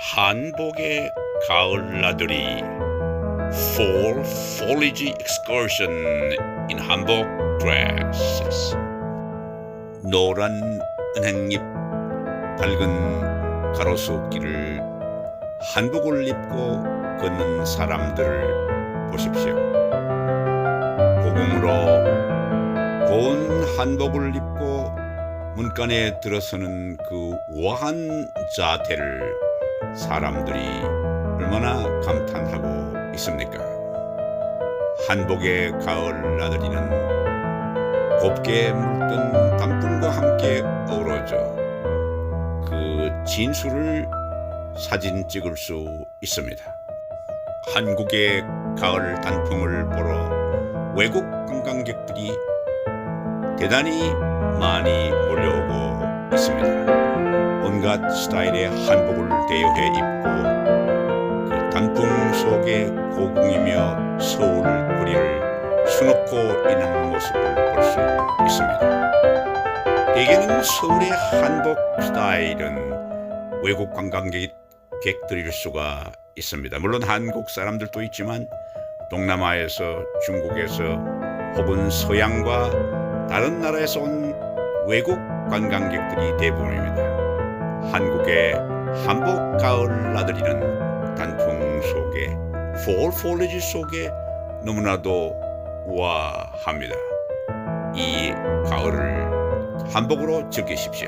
한복의 가을 나들이 Fall Foliage Excursion in Hanbok Dresses 노란 은행잎 밝은 가로수길을 한복을 입고 걷는 사람들을 보십시오. 고궁으로 고운 한복을 입고 문간에 들어서는 그 우아한 자태를 사람들이 얼마나 감탄하고 있습니까? 한복의 가을 나들이는 곱게 물든 단풍과 함께 어우러져 그 진수를 사진 찍을 수 있습니다. 한국의 가을 단풍을 보러 외국 관광객들이 대단히 많이 몰려오고 있습니다. 온갖 스타일의 한복을 대여해 입고 그 단풍 속에 고궁이며 서울 거리를 수놓고 있는 모습을 볼 수 있습니다. 대개는 서울의 한복 스타일은 외국 관광객들일 수가 있습니다. 물론 한국 사람들도 있지만 동남아에서 중국에서 혹은 서양과 다른 나라에서 온 외국 관광객들이 대부분입니다. 한국의 한복 가을 나들이는 단풍 속에 폴 폴리지 속에 너무나도 우아합니다. 이 가을을 한복으로 즐기십시오.